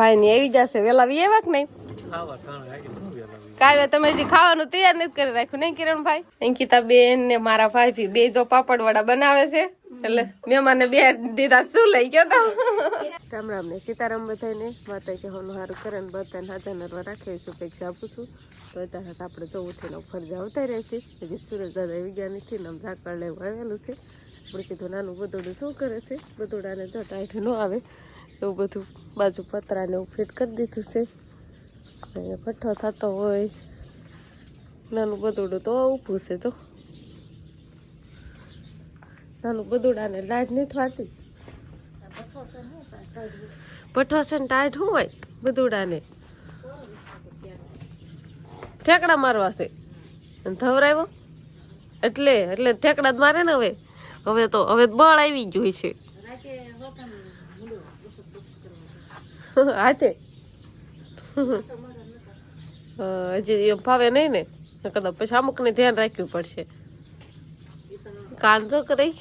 ભાઈ ને આવી જશે. વેલા વી એવા કે નહીં આવી કાવ્ય તમે હજી ખાવાનું તૈયાર નથી કરી રાખ્યું નહીં કિરણભાઈ અંકિતા બેન ને મારા ભાઈ બે જો પાપડ વડા બનાવે છે. એટલે મહેમાને બે દીધા શું લઈ ગયો તો. રામ રામ ને સીતારામ બધાને માતાજી હોનું સારું કરે ને બધાને હાજર નરવા રાખીએ શુભેચ્છા આપું છું. તો અત્યારે આપણે જો ઉઠીને ફરજા ઉતારી રહ્યા છીએ હજી સુરજ દાદા વિજ્ઞાન નથી ને આમ ઝાકળ લેવું આવેલું છે. આપણે કીધું નાનું બધોડું શું કરે છે? બધોડાને જો ટાઈટ ન આવે. એવું બધું બાજુ પતરાને એવું ફિટ કરી દીધું છે. અને ભઠ્ઠો થતો હોય, નાનું બદુડું તો ઊભું છે તો. નાનું બધુડાને લાઈટ નહીં થવાતી ભઠ્ઠો છે ને ટાઈટ શું હોય? બદુડાને. ઠેકડા મારવા છે. ધવરાવ્યો? એટલે એટલે ઠેકડા જ મારે ને હવે. હવે તો, હવે બળ આવી ગયું છે. હાથે. હજી એમ ભાવે નહીં ને? કદાચ પછી અમુક ને ધ્યાન રાખવું પડશે. કાંજો કરી.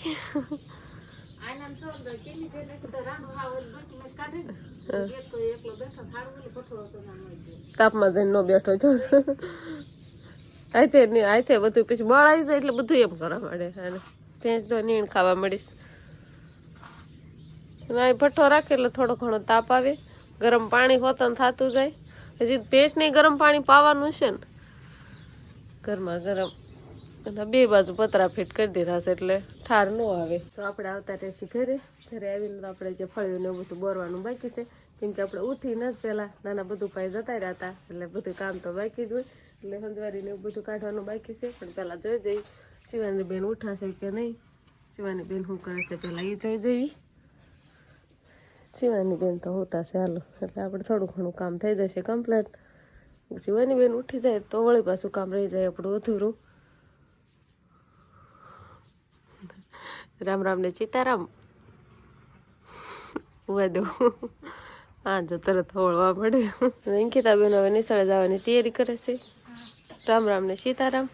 તાપમાં જઈને નો બેઠો છો આથે આથે બધું પછી બળ આવી જાય એટલે બધું એમ કરવા માંડે. અને ભેંસ જો નીણ ખાવા મળીશ. ભઠ્ઠો રાખે એટલે થોડો ઘણો તાપ આવે. ગરમ પાણી હોતન થતું જાય. હજી ભેંસને ગરમ પાણી પાવાનું છે ને. ઘરમાં ગરમ. અને બે બાજુ પતરા ફીટ કરી દીધા છે એટલે ઠાર ન આવે. તો આપણે આવતા રહેશે ઘરે. ઘરે આવીને તો આપણે જે ફળ્યું ને બધું બોરવાનું બાકી છે. કેમ કે આપણે ઉઠીને જ પહેલાં નાના બધું પાઈ જતા રહ્યા હતા. એટલે બધું કામ તો બાકી જ હોય. એટલે સંજવારીને એવું બધું કાઢવાનું બાકી છે. પણ પહેલાં જોઈ જઈ. શિવાની બેન ઉઠાશે કે નહીં? શિવાની બેન શું કરે છે? પહેલાં એ જોઈ જઈ. શિવાની બેન તો હોતા છે, હાલો. એટલે આપણે થોડું ઘણું કામ થઈ જશે કમ્પ્લેટ શિવાની બેન ઉઠી જાય તો વળી પાછું કામ રહી જાય આપણું અધૂરું. રામ રામ ને સીતારામ. દો. હા જો તરત હોળવા પડે અંકિતા બેન હવે નિશાળે જવાની તૈયારી કરે છે. રામ રામ ને સીતારામ.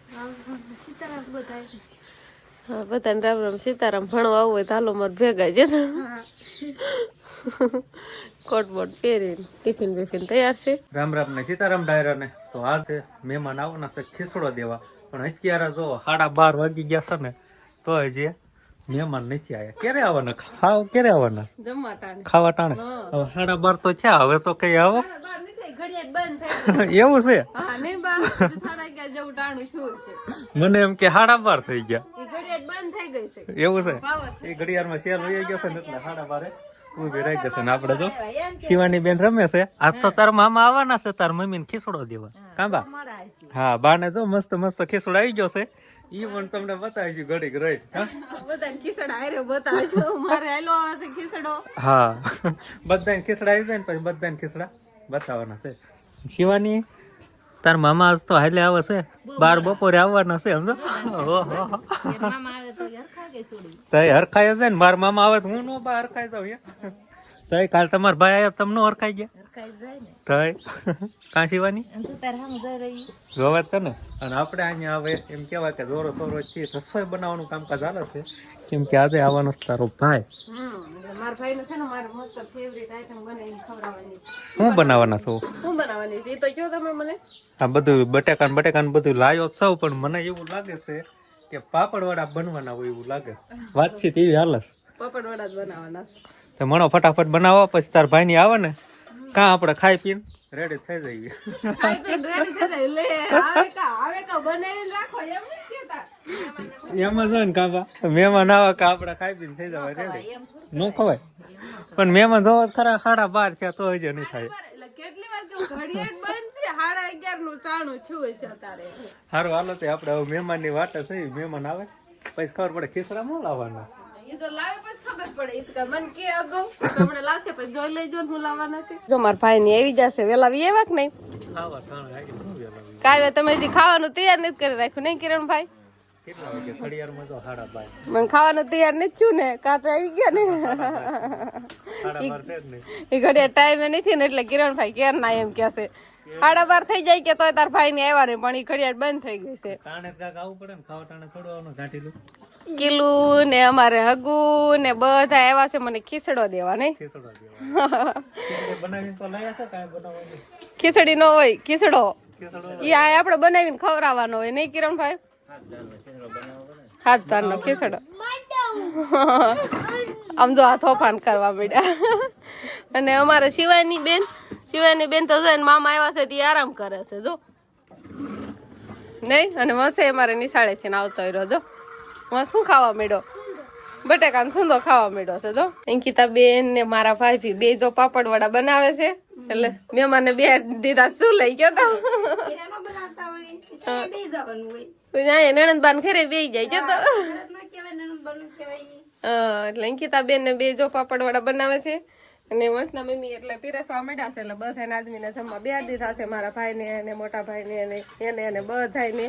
હા, બધાને રામ રામ સીતારામ ભણવા આવવું હોય તો હાલો, મારે ભેગા જતા કોટ બોટ પહેરીને ટિફિન બિફિન તૈયાર છે. રામ રામ ને સીતારામ ડાયરા ને તો હાલ છે મહેમાન આવવાના છે ખીસડો દેવા. પણ અત્યારે જો સાડા બાર વાગી ગયા છે ને તો હજી મહેમાન નથી આવ્યા ક્યારે આવવાના? ખાવ ક્યારે આવવાના? ખાવા ટાણે? હવે સાડા બાર તો થયા હવે તો કઈ આવો? એવું છે? મને એમ કે સાડા બાર થઈ ગયા. એ ઘડિયાળ બંધ થઈ ગઈ છે. એવું છે? એ ઘડિયાળમાં શેર વહી ગયો છે ને એટલે સાડા બારે. રહી જશે ને આપણે તો. શિવાની બેન રમે છે. આજ તો તારા મામા આવવાના છે તાર મમ્મીને ખીસડો દેવા. કાંબા? હા બાને જો મસ્ત મસ્ત ખીસડો આવી ગયો છે. ઈ પણ તમને બતાવી ઘડીક રહી હા? બધાને ખીસડા આયરે બતાવે મારે હાલો આવે છે ખીસડો. હા બધાને ખીસડા આવી જાય ને પછી બધાને ખીસડા બતાવવાના છે. શિવાની તાર મામા આજ તો હાલે આવે છે. બાર બપોરે આવવાના છે સમજો? ઓહો. તઈ હરખાય છે ને માર મામા આવે તો હું નો બા હરખાય જાવ તય કાલ તમાર ભાઈ આવ્યા તમને હરખાઈ ગયા? તઈ? કાં શિવાની? જોવા જ ને અને આપણે અહીંયા આવે એમ કેવા કે જોરો સોરો છે રસોઈ બનાવવાનું કામકાજ ચાલે છે. કેમ કે આજે આવવાનો છે તારો ભાઈ. મારા ભાઈ નો છે ને મારે મસ્ત ફેવરેટ આઈટમ બનાવીને ખવડાવવાની હું બનાવવાના છું? શું બનાવવાની છે? એ તો કયો તમે મને? આ બધું બટેકાન બટેકાન બધું લાયો સૌ પણ મને એવું લાગે છે કે પાપડ વડા બનવાના હોય એવું લાગે. છે વાતચીત એવી હાલસ પપડ વડા જ બનાવવાના તો મણો ફટાફટ બનાવો પછી તાર ભાઈ ની આવે ને કા આપણે ખાઈ પીને? રેડી થઈ જઈએ ખાઈ પીને ready થઈ જાય. લે આવે કા આવે કા બનાવી રાખો એમ નથી કેતા એમ જ ને કાકા. મહેમાન આવે કે આપણે ખાઈ પીને થઈ જવાય રેડી નો ખવાય. પણ મહેમાન જોવો ખરા સાડા બાર થયા તો હજે નહીં થાય. કેટલી વાર કેવું ઘડિયાળ બંધ છે સાડા અગિયારનું ટાણું થયું છે અત્યારે. સારું હાલો તો આપણે હવે મહેમાનની વાત થઈ મહેમાન આવે. પછી ખબર પડે ખીસડા ન લાવવાના. એ તો લાવે ખબર પડે. એ તો કે અગાઉ તમને લાવશે પછી જોઈ લેજો ને હું લાવવાના છે. જો મારા ભાઈ આવી જશે વેલા વી એવા નહીં? ખાવા ટાણે આવી ન વેલા કાવ્ય તમે હજી ખાવાનું તૈયાર નથી કરી રાખ્યું નહીં કિરણભાઈ? મને ખાવાનું તૈયાર નથી છું ને કા તો આવી ગયા ને. છે એ ઘડિયા ટાઈમે નથી ને એટલે કિરણભાઈ કેર ના એમ કહેશે સાડા બાર થઈ જાય કે તોય તાર ભાઈ ને આવ્યા નહીં પણ એ ઘડિયાળ બંધ થઈ ગઈ છે. ને કિલું ને અમારે હગુ ને બધા આવ્યા છે મને ખીચડો દેવા નહીં. ખીચડો નો હોય ખીચડો. એ આપણે બનાવીને ખવડાવવાનો હોય નહીં કિરણભાઈ? હાથ તારનો ખીચડો આમ જો હાથો ફાન કરવા માંડ્યા. અને અમારે શિવાની બેન શિવાની બેન તો જો મામા આવ્યા છે, તે આરામ કરે છે, જો. નહીં? અને મસે અમારે નિશાળેથી આવતો રહ્યો, જો. માં શું ખાવા માંડ્યો? બટેકા ને સુંદો ખાવા માંડ્યો છે, જો. અંકિતા બેન ને મારા ભાઈ બે જો પાપડ વડા બનાવે છે. એટલે મહેમાનને બે દીધા શું લઈ ગયો તો? નણંદ બાન બે જાય છે તો. હા, એટલે અંકિતા બેન ને બે જો પાપડ વડા બનાવે છે. અને મસ્તના મમ્મી એટલે પીરસવા માંડ્યા છે એટલે બધા આદમીને જમવા બે દીધા છે મારા ભાઈને અને મોટા ભાઈને અને એને અને બધાને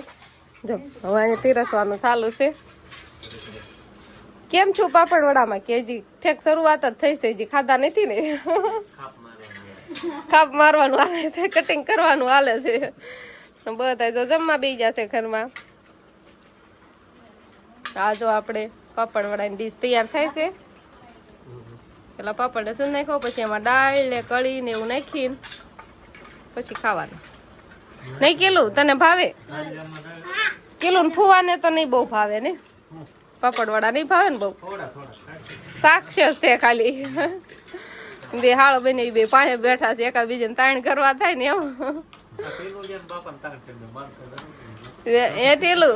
જો હવે અહીંયા પીરસવાનું ચાલુ છે. કેમ છું પાપડ વડામાં કે હજી ઠેક શરૂઆત જ થઈ છે હજી ખાધા નથી ને? કાપ મારવાનું હાલે છે કટિંગ કરવાનું હાલે છે. બધા જો જમવા બી જશે ઘરમાં. આ જો આપણે પાપડ વડાની ડીશ તૈયાર થાય છે. પેલા પાપડ ને શું નાખો પછી એમાં દાળ ને કળી ને એવું નાખીને પછી ખાવાનું. નહીં કેલું? તને ભાવે? કેલું? ને ફુવાને તો નહીં બહુ ભાવે ને? પાપડ વડા નહીં ભાવે ને બહુ? શાક છે તે ખાલી. બે હાળો બને બે પાસે બેઠા છે એકા બીજાને તાણ કરવા થાય ને એમ. એ- ટીલું.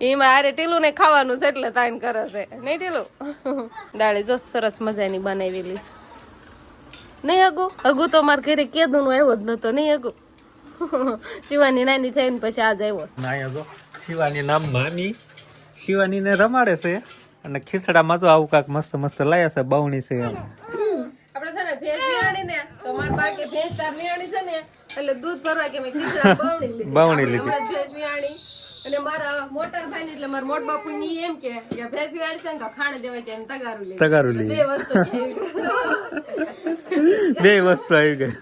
એમાં આરે ટીલું ને ખાવાનું છે એટલે તાણ કરે છે. નહીં ટીલું? દાળી જો સરસ મજાની બનાવેલી છે. નહીં હગુ હગુ તો મારા ઘરે કેદું નું આવ્યો જ નતો. નહીં હગુ શિવાની નાની થઈને પછી આજ આવ્યો છે. હગો શિવાની નામ મામી શિવાનીને રમાડે છે અને ખીચડામાં તો આવું કાંક મસ્ત મસ્ત લાયા છે, બાવણી છે એમ આપણે છે ને ભેંસ વિયાણી ને બાકી ભેંસ તાર વિયાણી છે ને એટલે દૂધ ભરવા કે મેં બાવણી લીધી. બાવણી લીધી. ભેંસ વિયાણી. અને મારા મોટા ભાઈ એટલે મારા મોટ બાપુ ની એમ કે કે ભેંસ વિયાણી છે ને ખાણે દેવાય કે એમ તગારું લે તગારું લે બે વસ્તુ બે વસ્તુ આવી ગઈ.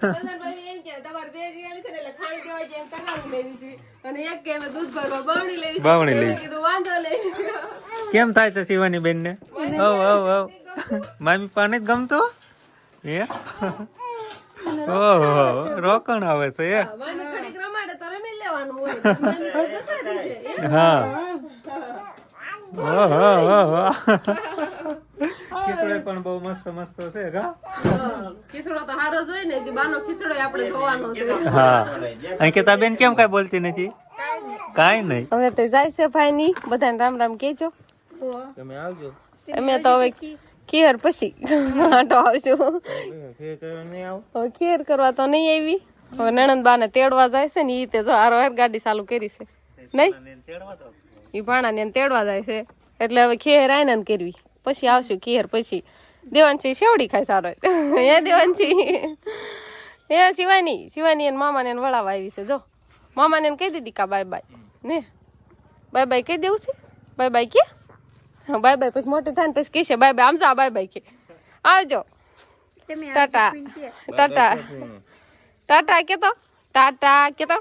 એમ કે તમારે છે ને એટલે ખાણે દેવાય કે એમ તગારું લેવી છે. અને એક કે દૂધ ભરવા બાવણી લેવી છે. લેવી. કીધું વાંધો નહીં. કેમ થાય છે શિવાની બેન ને ઓ ઓ ઓ મામી પાણી જ ગમતો? ઓહો રોકણ આવે છે? હા ખીચડો પણ બહુ મસ્ત મસ્ત છે કા? હા, ખીચડો તો સારો જ ને જે બાનો ખીચડો આપણે ધોવાનો છે. હા. અંકિતા બેન કેમ કઈ બોલતી નથી? કાઈ નહીં. હવે તો જાય છે ભાઈ ની બધાને રામ રામ કેજો તમે આવજો. અમે તો હવે ખીર પછી? આટો આવશું કેર કરવા તો નહીં આવી. હવે નણંદ બાને તેડવા જાય છે ને ઈ તે જો આરો હેર ગાડી ચાલુ કરી છે. નહીં? ઈ ભાણા ને તેડવા જાય છે. એટલે હવે ખીર આઈને કરવી. પછી આવશું ખીર પછી. દેવાનસી શેવડી ખાય સારો હે દેવાનસી હે શિવાની? શિવાની એને મામાને એને વળાવા આવી છે. જો. મામાને એને કહી દીધી કા બાય બાય. ને? બાય બાય કહી દેવું છે? બાય બાય કે? Bye bye. પછી મોટી થાય ને પછી કહેશે બાય બાય. આમ જા બાય બાય કે. આવજો. ટાટા. ટાટા. ટાટા કેતો? ટાટા કેતો?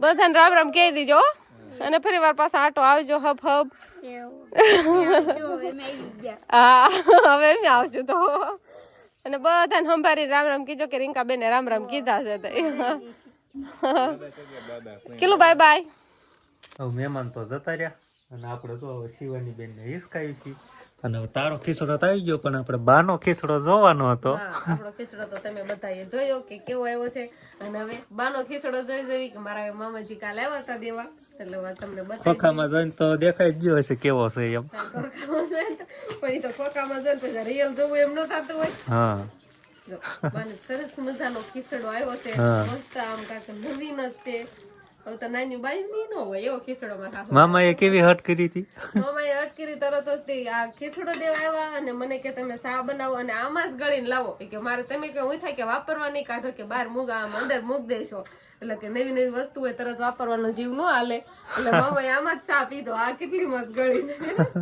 બધાને રામ રામ કહી દીજો અને ફરી વાર પાછા આટો આવજો હબ હબ. હા હવે એમ આવશે તો. અને બધાને સંભારી રામ રામ કીજો કે રિંકા બેને રામ રામ કીધા છે તો. કેટલું બાય બાય? મહેમાન તો જતા રહ્યા. અને આપણે તો હવે શિવાની બેન ને હિસકાયું છીએ. અને હવે તારો ખીચડો તો આવી ગયો પણ આપણે બાનો ખીચડો જોવાનો હતો. આપણો ખીચડો તો તમે બધાએ જોયો કે કેવો આવ્યો છે. અને હવે બાનો ખીચડો જોઈ જોઈ કે મારા મામાજી કાલે આવ્યા હતા દેવા. એટલે તમને બતાવી ખોખામાં જોઈને તો દેખાઈ જ ગયો હશે કેવો છે એમ. ખોખામાં જોઈને. તો- પણ તો ખોખામાં જોઈને પછી રિયલ જોવું એમ ન થતું હોય. હા. સરસ મજાનો ખીચડો આવ્યો છે. મસ્ત આમ કાંઈક નવીન જ છે. હવે તો નાની બાઈ ની ન હોય એવો ખીચડો મારા હાથમાં. મામાએ કેવી હટ કરી હતી? મામાએ કરી તરત જ આ ખીચડો દેવા આવ્યા અને મને કે તમે સા બનાવો અને આમાં જ ગળીને લાવો. કે મારે તમે કે હું થાય કે વાપરવા નહીં કાઢો કે બાર મૂગ આમ અંદર મૂક દેશો. એટલે કે નવી નવી વસ્તુ હોય તરત વાપરવાનો જીવ ન હાલે. એટલે મામા આમાં જ ચા પીધો. આ કેટલી મસ્ત ગળીને.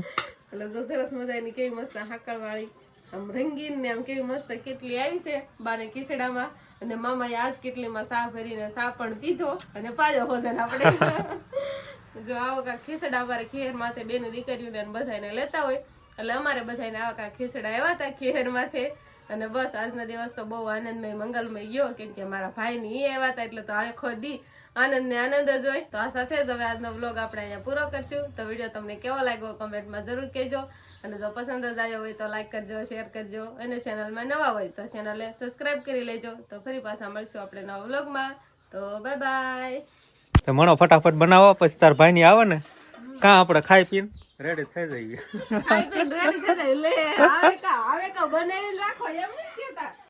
એટલે જો સરસ મજાની કેવી મસ્ત હાકળ વાળી આમ રંગીન આમ કેવી મસ્ત કેટલી આવી છે બાને ખીચડામાં અને મામાએ આજ કેટલીમાં સા ભરીને સા પણ પીધો અને પાયો હોદન આપણે. જો આવો કાંઈક ખીસડા અમારે ખેર માથે બેન દીકરીઓને બધાને લેતા હોય. એટલે અમારે બધાને આવા કાંઈક ખીસડા આવ્યા હતા ખેર માથે. અને બસ, આજનો દિવસ તો બહુ આનંદમય, મંગલમય ગયો, કેમ કે મારા ભાઈની એ આવ્યા હતા એટલે તો આખો દી આનંદ ને આનંદ જ હોય. તો આ સાથે જ હવે આજનો વ્લોગ આપણે અહીંયા પૂરો કરશું. તો વીડિયો તમને કેવો લાગ્યો કમેન્ટમાં જરૂર કહેજો. અને જો પસંદ જ આવ્યો હોય તો લાઈક કરજો શેર કરજો. અને ચેનલમાં નવા હોય તો ચેનલને સબસ્ક્રાઈબ કરી લેજો. તો ફરી પાછા મળશું આપણે નવા બ્લોગમાં તો બાય બાય તો મણો ફટાફટ બનાવો, પછી તાર ભાઈ ની આવે ને, કાં આપણે ખાઈ પીને? રેડી થઈ જઈએ. રેડી થઈ જાય. લે, આવે કા આવે કા બનાવી રાખો. એમ નથી કહેતા.